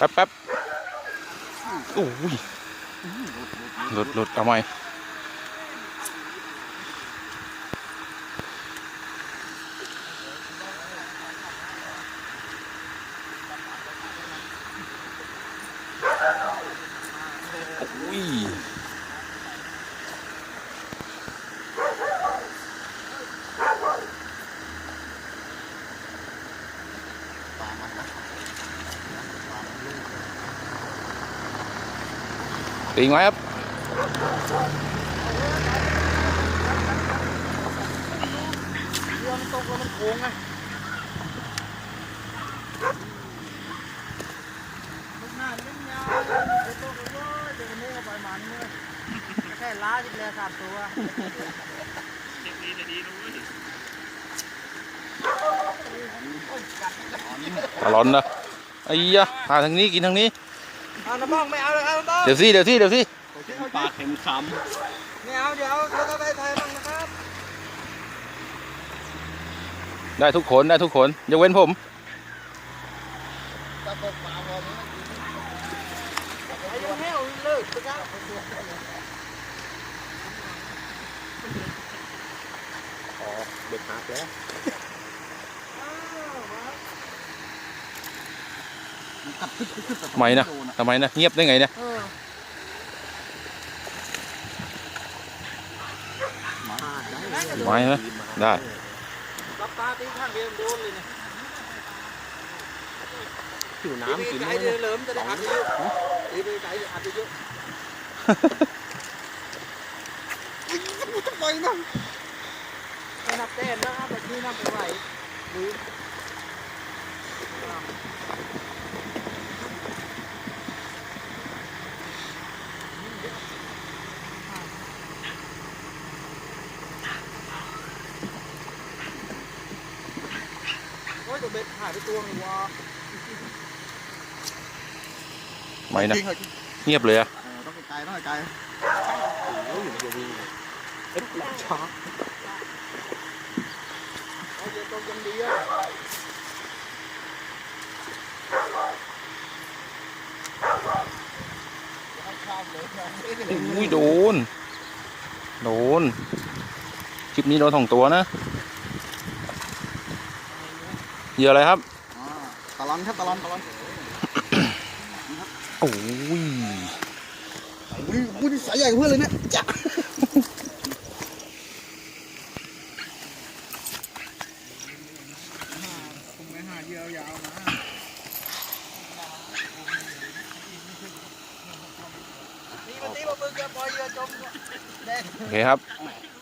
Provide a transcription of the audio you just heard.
แป๊บแป๊บโอ้ยหลุดหลุดเอาไหมโอ้ย ตีไว้ครับเรือมันตกแล้วมันโค้งไงลูกหน้าเล่นยาวเดี๋ยวตกเลยเดี๋ยววันนี้ก็ปล่อยมันเลยแค่ล้าจิกเลยสามตัวตลอนนะไอ้ยะพาทางนี้กินทางนี้ เอาน้ำบ้องไม่เอาเลยครับน้ำบ้องเดี๋ยวสิเดี๋ยวสิเดี๋ยวสิปลาเข็มคไม่เอาเดี๋ยวเราจะไปไทยบ้างนะครับได้ทุกคนได้ทุกคนยกเว้นผม ไอ้ยังแห้วเลิกไปจ้าเด็กหักแล้ว ทำไมนะทำไมนะเงียบได้ไงเนี่ยเออมาได้ไม่นะได้รับตาตีข้างเดียวโดนเลยเนี่ยผิวน้ำกินไก่ไม่เดืได้อเหลิมจะได้อัดเยอะตีไปไก่อัดเยอะไปนะไม่นับแต้มนะครับแบบนี้นับไปไหวลืม โอ้ยตัว เบ็ดหายไปตัวหนึงวะไม่นะ เงียบเลยอะต้องไกลต้องไกลเอาเดี๋ยวตรงยังดีอะอุ้ยโดน โดน คลิปนี้โดนสองตัวนะ เหยื่ออะไรครับตะลอนครับตะลอนตะลอนโอ้ยอุ้ยอุ้ยสายใหญ่กว่าเพื่อนเลยเนี่ยจ้ะผมไม่หาเยอะยาวนะตีมาตีมาปืนจะปล่อยเรือจมแดงโอเคครับเ